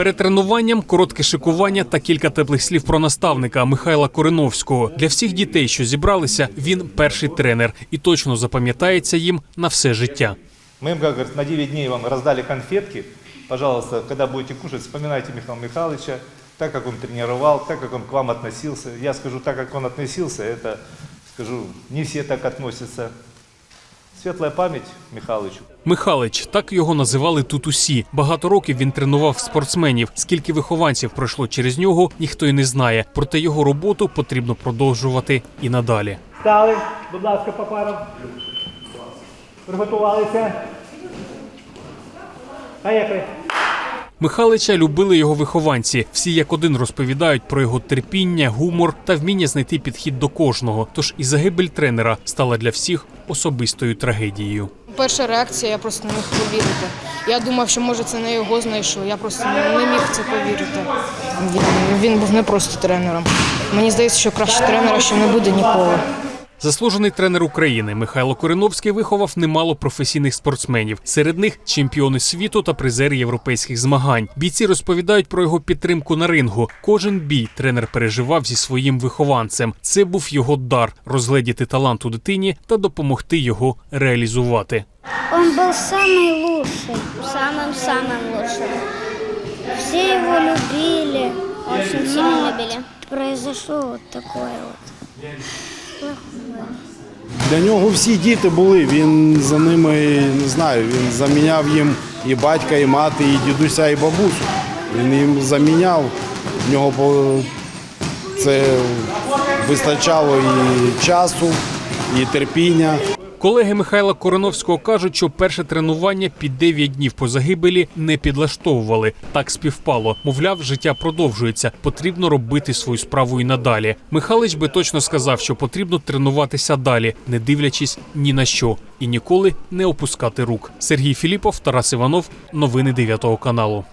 Перед тренуванням коротке шикування та кілька теплих слів про наставника Михайла Кориновського. Для всіх дітей, що зібралися, він перший тренер і точно запам'ятається їм на все життя. Им, как на 9 дней вам раздали конфетки. Пожалуйста, когда будете кушать, вспоминайте Михаила Михайловича, так как он тренировал, так как он к вам относился. Я скажу, так как он относился, это, скажу, не все так относятся. Светлая память Михайловичу. Михалич, так його називали тут усі. Багато років він тренував спортсменів. Скільки вихованців пройшло через нього, ніхто й не знає. Проте його роботу потрібно продовжувати і надалі. Стали, будь ласка, по парам. Приготувалися. Поїхали. Михалича любили його вихованці. Всі як один розповідають про його терпіння, гумор та вміння знайти підхід до кожного. Тож і загибель тренера стала для всіх особистою трагедією. Перша реакція, я просто не міг повірити. Я думав, що може це не його знайшов. Я просто не міг це повірити. Він, він був не просто тренером. Мені здається, що краще тренера ще не буде ніколи. Заслужений тренер України Михайло Кориновський виховав немало професійних спортсменів. Серед них чемпіони світу та призери європейських змагань. Бійці розповідають про його підтримку на рингу. Кожен бій тренер переживав зі своїм вихованцем. Це був його дар розгледіти талант у дитині та допомогти його реалізувати. Он был самый лучший, самым-самым лучшим. Все его любили, очень сильно любили. Произошло вот такое вот. Для нього всі діти були. Він за ними не знаю. Він заміняв їм і батька, і мати, і дідуся, і бабусю. Він їм заміняв. В нього це вистачало і часу, і терпіння. Колеги Михайла Короновського кажуть, що перше тренування під 9 днів по загибелі не підлаштовували. Так співпало. Мовляв, життя продовжується. Потрібно робити свою справу і надалі. Михалич би точно сказав, що потрібно тренуватися далі, не дивлячись ні на що, і ніколи не опускати рук. Сергій Філіпов, Тарас Іванов. Новини 9 каналу.